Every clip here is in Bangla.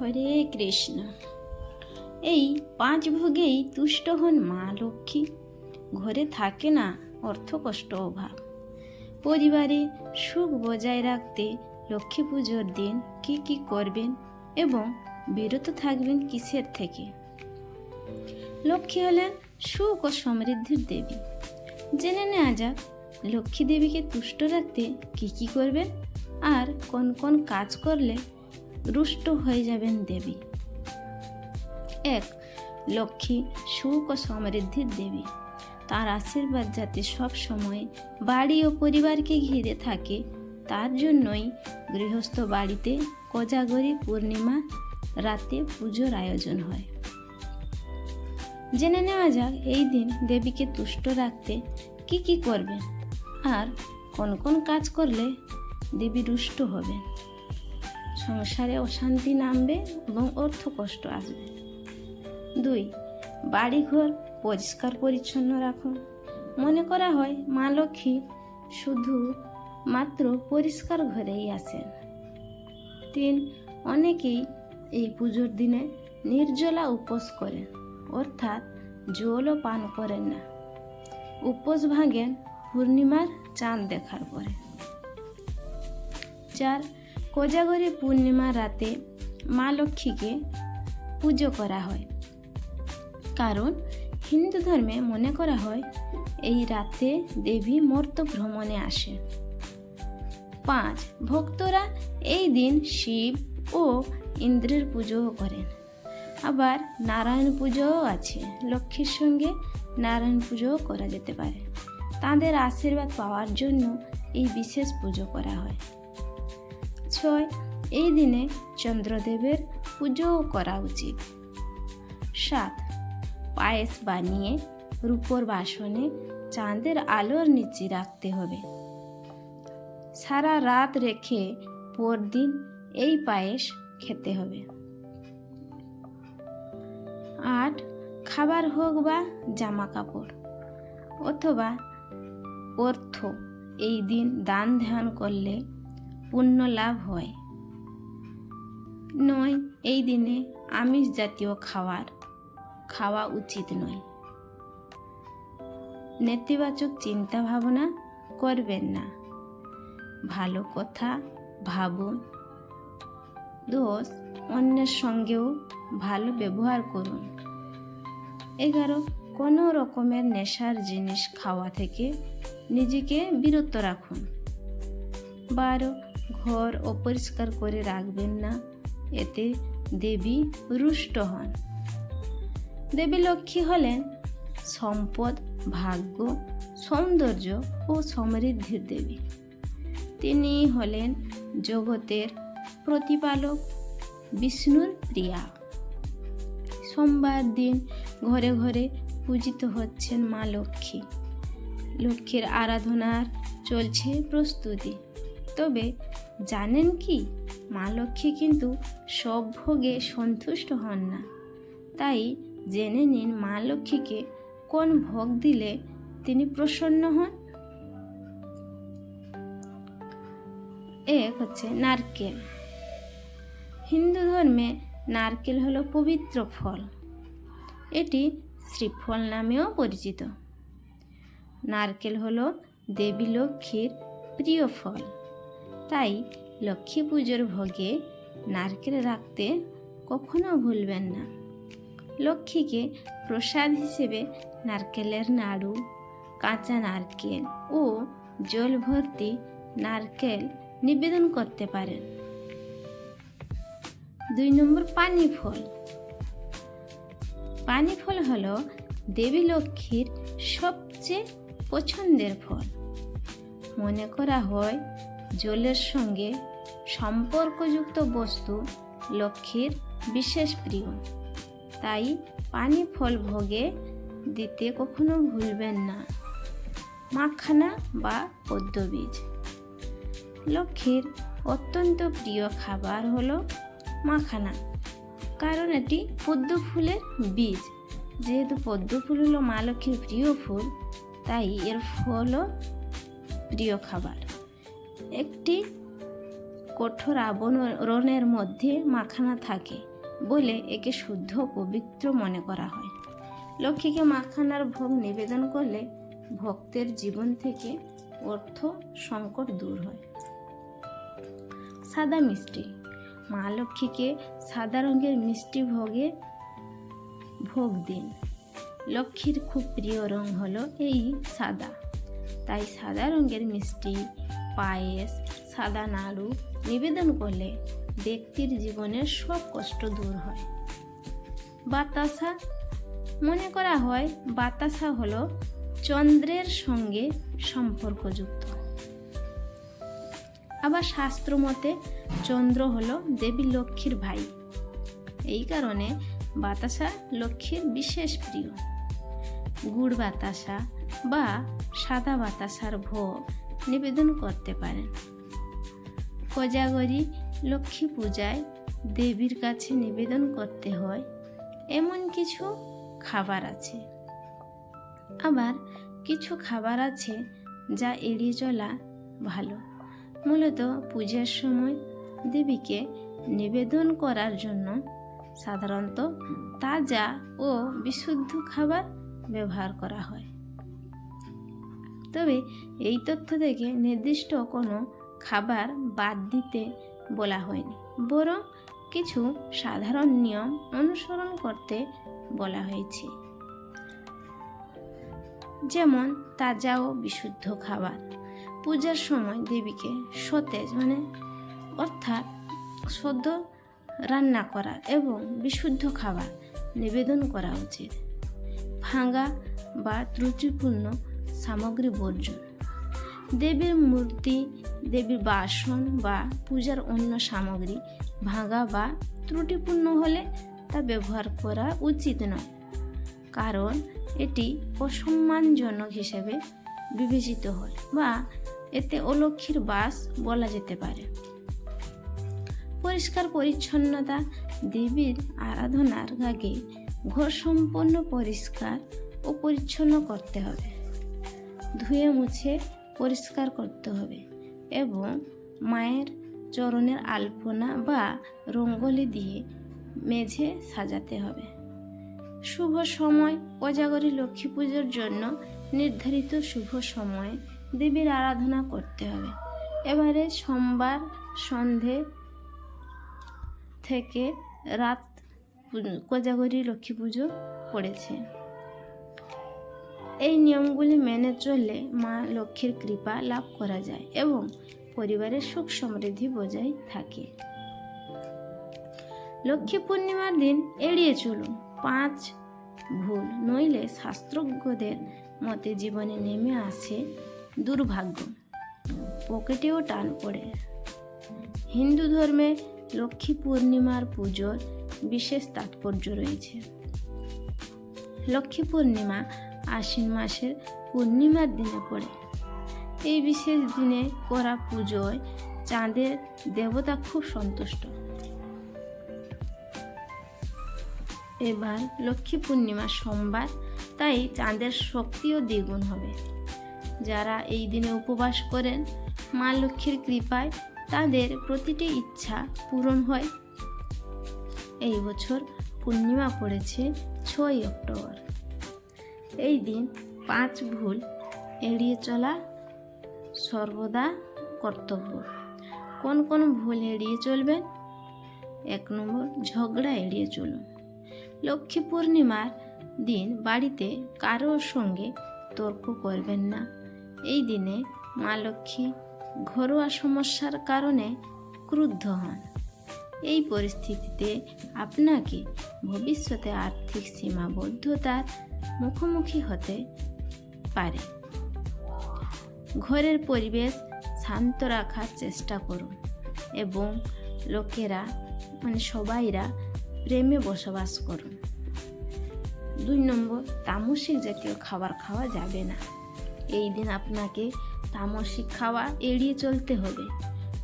হরে কৃষ্ণ। এই পাঁচ ভোগেই তুষ্ট হন মা লক্ষ্মী। ঘরে থাকে না অর্থ কষ্ট অভাব। পরিবারে সুখ বজায় রাখতে লক্ষ্মী পুজোর দিন কি কি করবেন এবং বিরত থাকবেন কিসের থেকে? লক্ষ্মী হলেন সুখ ও সমৃদ্ধির দেবী। জেনে নেওয়া যাক, লক্ষ্মী দেবীকে তুষ্ট রাখতে কি কি করবেন আর কোন কোন কাজ করলে রুষ্ট হয়ে যাবেন দেবী। এক, লক্ষ্মী সুখ ও সমৃদ্ধির দেবী। তার আশীর্বাদ যাতে সব সময় বাড়ি ও পরিবারকে ঘিরে থাকে, তার জন্যই গৃহস্থ বাড়িতে কোজাগরি পূর্ণিমা রাতে পুজোর আয়োজন হয়। জেনে নেওয়া যাক এই দিন দেবীকে তুষ্ট রাখতে কি কি করবেন। আর কোন কোন কাজ করলে দেবী রুষ্ট হবেন। সংসারে অশান্তি নামবে এবং অর্থ কষ্ট আসবে। দুই, বাড়িঘর পরিষ্কার পরিচ্ছন্ন রাখুন মনে করা হয় মা লক্ষ্মী শুধু মাত্র পরিষ্কার ঘরেই আসেন তিন, অনেকেই এই পুজোর দিনে নির্জলা উপোস করেন, অর্থাৎ জলও পান করেন না। উপোস ভাঙেন পূর্ণিমার চাঁদ দেখার পরে। চার কোজাগরি পূর্ণিমা রাতে মা লক্ষ্মীকে পুজো করা হয়। কারণ হিন্দু ধর্মে মনে করা হয়, এই রাতে দেবী মর্ত ভ্রমণে আসে। পাঁচ, ভক্তরা এই দিন শিব ও ইন্দ্রের পুজোও করেন। আবার নারায়ণ পুজোও আছে। লক্ষ্মীর সঙ্গে নারায়ণ পুজোও করা যেতে পারে। তাদের আশীর্বাদ পাওয়ার জন্য এই বিশেষ পুজো করা হয়। ছয় এই দিনে চন্দ্রদেবের পুজোও করা উচিত। সাত, পায়েস বানিয়ে রূপোর বাসনে চাঁদের আলোর নিচে রাখতে হবে। সারা রাত রেখে পরদিন এই পায়েস খেতে হবে। আট, খাবার হোক বা জামা কাপড় অথবা অর্থ, এই দিন দান ধ্যান করলে পুণ্য লাভ হয়। নয়, এই দিনে আমিষ জাতীয় খাবার খাওয়া উচিত নয়। নেতিবাচক চিন্তা ভাবনা করবেন না। ভালো কথা ভাবুন। দোষ অন্যের সঙ্গেও ভালো ব্যবহার করুন। এগারো, কোনো রকমের নেশার জিনিস খাওয়া থেকে নিজেকে বিরত রাখুন। বারো ঘর অপরিষ্কার করে রাখবেন না। এতে দেবী রুষ্ট হন। দেবী লক্ষ্মী হলেন সম্পদ, ভাগ্য, সৌন্দর্য ও সমৃদ্ধির দেবী। তিনি হলেন জগতের প্রতিপালক বিষ্ণুর প্রিয়া। সোমবার দিন ঘরে ঘরে পূজিত হচ্ছেন মা লক্ষ্মী। লক্ষ্মীর আরাধনার চলছে প্রস্তুতি। তবে জানেন কি, মা লক্ষ্মী কিন্তু সব ভোগে সন্তুষ্ট হন না। তাই জেনে নিন মা লক্ষ্মীকে কোন ভোগ দিলে তিনি প্রসন্ন হন। এক হচ্ছে নারকেল। হিন্দু ধর্মে নারকেল হলো পবিত্র ফল। এটি শ্রীফল নামেও পরিচিত। নারকেল হলো দেবী লক্ষ্মীর প্রিয় ফল। তাই লক্ষ্মী পুজোর ভোগে নারকেল রাখতে কখনো ভুলবেন না। লক্ষ্মীকে প্রসাদ হিসেবে নারকেলের নাড়ু, কাঁচা নারকেল ও জল ভর্তি নারকেল নিবেদন করতে পারেন। দুই নম্বর পানি ফল। পানি ফল হলো দেবী লক্ষ্মীর সবচেয়ে পছন্দের ফল। মনে করা হয় জলের সঙ্গে সম্পর্কযুক্ত বস্তু লক্ষ্মীর বিশেষ প্রিয়। তাই পানি ফল ভোগে দিতে কখনো ভুলবেন না। মাখানা বা পদ্মবীজ। লক্ষ্মীর অত্যন্ত প্রিয় খাবার হলো মাখানা। কারণ এটি পদ্ম ফুলের বীজ। যেহেতু পদ্ম ফুল হলো মা লক্ষ্মীর প্রিয় ফুল, তাই এর ফলও প্রিয় খাবার। একটি কঠোর আবরণের মধ্যে মাখানা থাকে বলে একে শুদ্ধ পবিত্র মনে করা হয়। লক্ষ্মীকে মাখানার ভোগ নিবেদন করলে ভক্তের জীবন থেকে অর্থ সংকট দূর হয়। সাদা মিষ্টি। মা লক্ষ্মীকে সাদা রঙের মিষ্টি ভোগে ভোগ দিন। লক্ষ্মীর খুব প্রিয় রং হলো এই সাদা। তাই সাদা রঙের মিষ্টি পায়েস, সাদা নাড়ু নিবেদন করলে ব্যক্তির জীবনের সব কষ্ট দূর হয়। বাতাসা, মনে করা হয় বাতাসা হলো চন্দ্রের সঙ্গে সম্পর্কযুক্ত। আবার শাস্ত্র মতে চন্দ্র হলো দেবী লক্ষ্মীর ভাই। এই কারণে বাতাসা লক্ষ্মীর বিশেষ প্রিয়। গুড় বাতাসা বা সাদা বাতাসার ভোগ নিবেদন করতে পারেন। কোজাগরি লক্ষ্মী পূজায় দেবীর কাছে নিবেদন করতে হয়। এমন কিছু খাবার আছে। আবার কিছু খাবার আছে যা এড়িয়ে চলা ভালো। মূলত পূজার সময় দেবীকে নিবেদন করার জন্য সাধারণত তাজা ও বিশুদ্ধ খাবার ব্যবহার করা হয়। তবে এই তথ্য থেকে নির্দিষ্ট কোনো খাবার বাদ দিতে বলা হয়নি। বরং কিছু সাধারণ নিয়ম অনুসরণ করতে বলা হয়েছে। যেমন তাজা ও বিশুদ্ধ খাবার। পূজার সময় দেবীকে সতেজ মানে অর্থাৎ সদ্য রান্না করা এবং বিশুদ্ধ খাবার নিবেদন করা উচিত। ভাঙা বা ত্রুটিপূর্ণ সামগ্রী বর্জন। দেবীর মূর্তি, দেবীর বাসন বা পূজার অন্য সামগ্রী ভাঙা বা ত্রুটিপূর্ণ হলে তা ব্যবহার করা উচিত নয়। কারণ এটি অসম্মানজনক হিসেবে বিবেচিত হয় বা এতে অলক্ষীর বাস বলা যেতে পারে। পরিষ্কার পরিচ্ছন্নতা, দেবীর আরাধনার আগে ঘর সম্পূর্ণ পরিষ্কার ও পরিচ্ছন্ন করতে হবে। ধুয়ে মুছে পরিষ্কার করতে হবে এবং মায়ের চরণের আলপনা বা রঙ্গলি দিয়ে মেঝে সাজাতে হবে। শুভ সময় কোজাগরী লক্ষ্মী পুজোর জন্য নির্ধারিত শুভ সময়ে দেবীর আরাধনা করতে হবে। এবারে সোমবার সন্ধে থেকে রাত কোজাগরী লক্ষ্মী পুজো পড়েছে। এই নিয়মগুলি মেনে চললে মা লক্ষ্মীর কৃপা লাভ করা যায় এবং পরিবারের সুখ সমৃদ্ধি বজায় থাকে। লক্ষ্মী পূর্ণিমার দিন এড়িয়ে চলুন। পাঁচ ভুল নইলে শাস্ত্রজ্ঞদের মতে জীবনে নেমে আসে দুর্ভাগ্য। পকেটেও টান পড়ে। হিন্দু ধর্মে লক্ষ্মী পূর্ণিমার পুজোর বিশেষ তাৎপর্য রয়েছে। লক্ষ্মী পূর্ণিমা আশ্বিন মাসের পূর্ণিমার দিনে পড়ে। এই বিশেষ দিনে করা পুজোয় চাঁদের দেবতা খুব সন্তুষ্ট। এবার লক্ষ্মী পূর্ণিমা সোমবার, তাই চাঁদের শক্তিও দ্বিগুণ হবে। যারা এই দিনে উপবাস করেন, মা লক্ষ্মীর কৃপায় তাদের প্রতিটি ইচ্ছা পূরণ হয়। এই বছর পূর্ণিমা পড়েছে ছয় অক্টোবর। এই দিন পাঁচ ভুল এড়িয়ে চলা সর্বদা কর্তব্য। কোন কোন ভুল এড়িয়ে চলবেন? এক নম্বর, ঝগড়া এড়িয়ে চলুন। লক্ষ্মী পূর্ণিমার দিন বাড়িতে কারোর সঙ্গে তর্ক করবেন না। এই দিনে মা লক্ষ্মী ঘরোয়া সমস্যার কারণে ক্রুদ্ধ হন। এই পরিস্থিতিতে আপনাকে ভবিষ্যতে আর্থিক সীমাবদ্ধতার মুখোমুখি হতে পারে। ঘরের পরিবেশ শান্ত রাখার চেষ্টা করুন এবং লোকেরা মানে সবাইরা প্রেমে বসবাস করুন। দুই নম্বর, তামসিক জাতীয় খাবার খাওয়া যাবে না। এই দিন আপনাকে তামসিক খাওয়া এড়িয়ে চলতে হবে।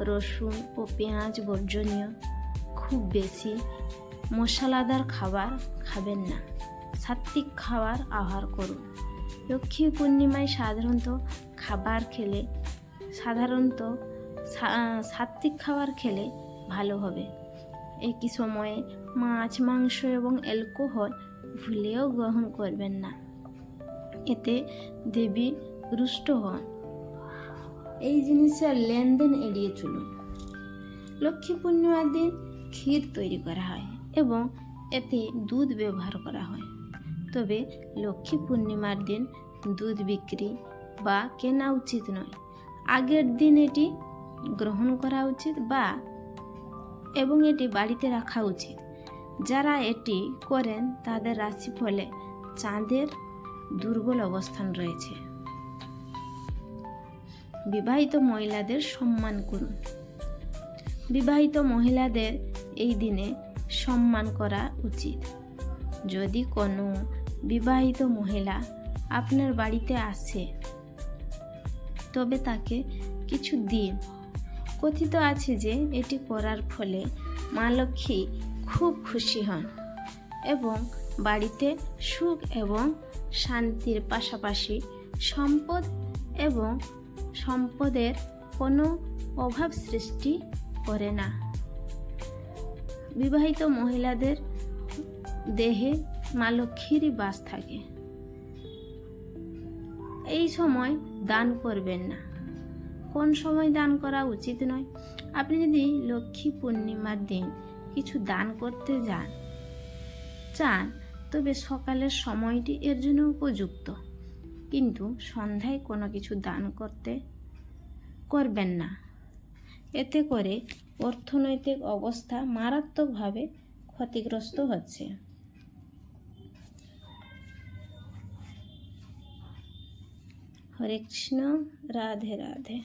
রসুন ও পেঁয়াজ বর্জনীয়, খুব বেশি মশলাদার খাবার খাবেন না। সাত্বিক খাবার আহার করুন। লক্ষ্মী পূর্ণিমায় সাধারণত খাবার খেলে, সাধারণত সাত্বিক খাবার খেলে ভালো হবে। একই সময়ে মাছ, মাংস এবং অ্যালকোহল ভুলেও গ্রহণ করবেন না। এতে দেবী রুষ্ট হন। এই জিনিসের লেনদেন এড়িয়ে চলুন। লক্ষ্মী পূর্ণিমার দিন ক্ষীর তৈরি করা হয় এবং এতে দুধ ব্যবহার করা হয়। তবে লক্ষ্মী পূর্ণিমার দিন দুধ বিক্রি বা কেনা উচিত নয়। আগের দিন এটি গ্রহণ করা উচিত বা এবং এটি বাড়িতে রাখা উচিত। যারা এটি করেন, তাদের রাশিফলে চাঁদের দুর্বল অবস্থান রয়েছে। বিবাহিত মহিলাদের সম্মান করুন। বিবাহিত মহিলাদের এই দিনে সম্মান করা উচিত। যদি কোনো বিবাহিত মহিলা আপনার বাড়িতে আসে তবে তাকে কিছু দিন। কথিত আছে যে, এটি করার ফলে মা লক্ষ্মী খুব খুশি হন এবং বাড়িতে সুখ এবং শান্তির পাশাপাশি সম্পদ এবং সম্পদের কোনো অভাব সৃষ্টি করে না। বিবাহিত মহিলাদের দেহে মা লক্ষ্মীরই বাস থাকে। এই সময় দান করবেন না। কোন সময় দান করা উচিত নয়? আপনি যদি লক্ষ্মী পূর্ণিমার দিন কিছু দান করতে যান, চান, তবে সকালের সময়টি এর জন্য উপযুক্ত। কিন্তু সন্ধ্যায় কোনো কিছু দান করতে করবেন না। এতে করে অর্থনৈতিক অবস্থা মারাত্মকভাবে ক্ষতিগ্রস্ত হচ্ছে। হরে কৃষ্ণ রাধে রাধে